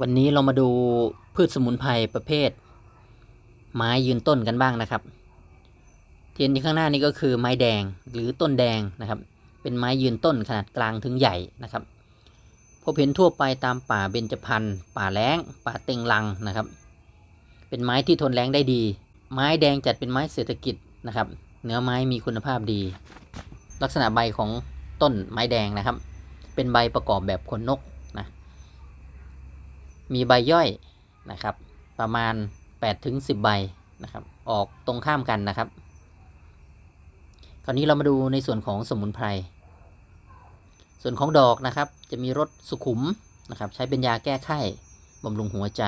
วันนี้เรามาดูพืชสมุนไพรประเภท ไม้ยืนต้นกันบ้างนะครับเที่เห็นอยู่ข้างหน้านี้ก็คือไม้แดงหรือต้นแดงนะครับ เป็นไม้ยืนต้นขนาดกลางถึงใหญ่นะครับพบเห็นทั่วไปตามป่าเบญจพรรณป่าแล้ง ป่าเต็งลังนะครับ เป็นไม้ที่ทนแรงได้ดี ไม้แดงจัดเป็นไม้เศรษฐกิจนะครับ เนื้อไม้มีคุณภาพดี ลักษณะใบของต้นไม้แดงนะครับ เป็นใบประกอบแบบขนนก มีใบย่อยนะครับ ประมาณ8ถึง10 ใบนะครับ ออกตรงข้ามกันนะครับ คราวนี้เรามาดูในส่วนของสมุนไพร ส่วนของดอกนะครับ จะมีรสสุขุมนะครับ ใช้เป็นยาแก้ไข้บำรุงหัวใจ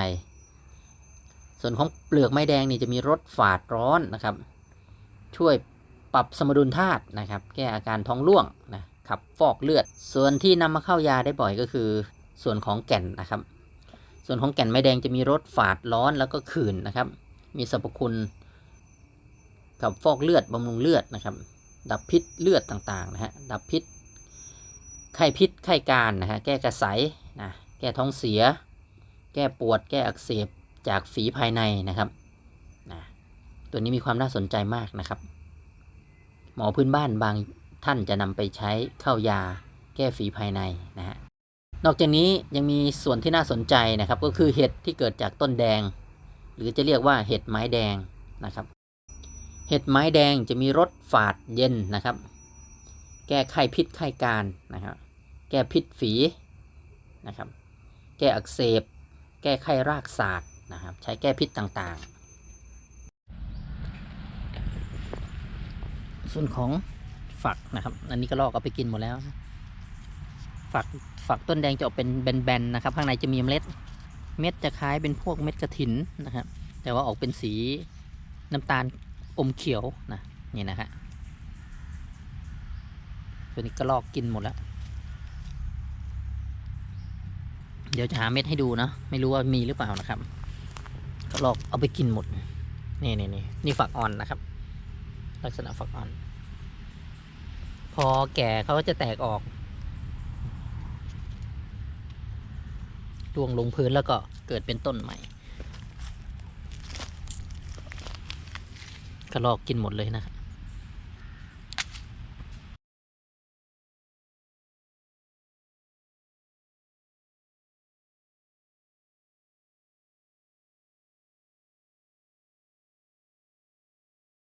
ส่วนของเปลือกไม้แดงนี่จะมีรสฝาดร้อนนะครับ ช่วยปรับสมดุลธาตุนะครับ แก้อาการท้องร่วงนะขับฟอกเลือด ส่วนที่นำมาเข้ายาได้บ่อยก็คือ ส่วนของแก่นนะครับ ส่วนของแก่นไม้แดงจะมีรสฝาดร้อนแล้วก็ขื่นนะครับ มีสรรพคุณขับฟอกเลือดบำรุงเลือดนะครับ ดับพิษเลือดต่างๆนะฮะดับพิษไข้พิษไข้การนะฮะแก้กระสายนะแก้ท้องเสีย แก้ปวด แก้อักเสบจากฝีภายในนะครับนะตัวนี้มีความน่าสนใจมากนะครับ หมอพื้นบ้านบางท่านจะนำไปใช้เข้ายาแก้ฝีภายในนะฮะ นอกจากนี้ยังมีส่วนที่น่าสนใจนะครับ ก็คือเห็ดที่เกิดจากต้นแดง หรือจะเรียกว่าเห็ดไม้แดงนะครับ เห็ดไม้แดงจะมีรสฝาดเย็นนะครับ แก้ไข้พิษไข้การนะครับ แก้พิษฝีนะครับ แก้อักเสบ แก้ไข้รากศาสตร์นะครับ ใช้แก้พิษต่างๆ ส่วนของฝักนะครับ อันนี้ก็ลอกเอาไปกินหมดแล้ว ฝัก ฝักต้นแดงจะออกเป็นแบนๆนะครับ ข้างในจะมีเมล็ด เม็ดจะคล้ายเป็นพวกเม็ดกระถินนะครับ แต่ว่าออกเป็นสีน้ำตาลอมเขียวนะนี่นะฮะตัวนี้ก็ลอกกินหมดแล้ว เดี๋ยวจะหาเม็ดให้ดูนะไม่รู้ว่ามีหรือเปล่านะครับ ก็ลอกเอาไปกินหมด นี่นี่นี่นี่ฝักอ่อนนะครับ ลักษณะฝักอ่อน พอแก่เขาก็จะแตกออก ร่วงลงพื้นแล้วก็เกิดเป็นต้นใหม่กระลอกกินหมดเลยนะครับ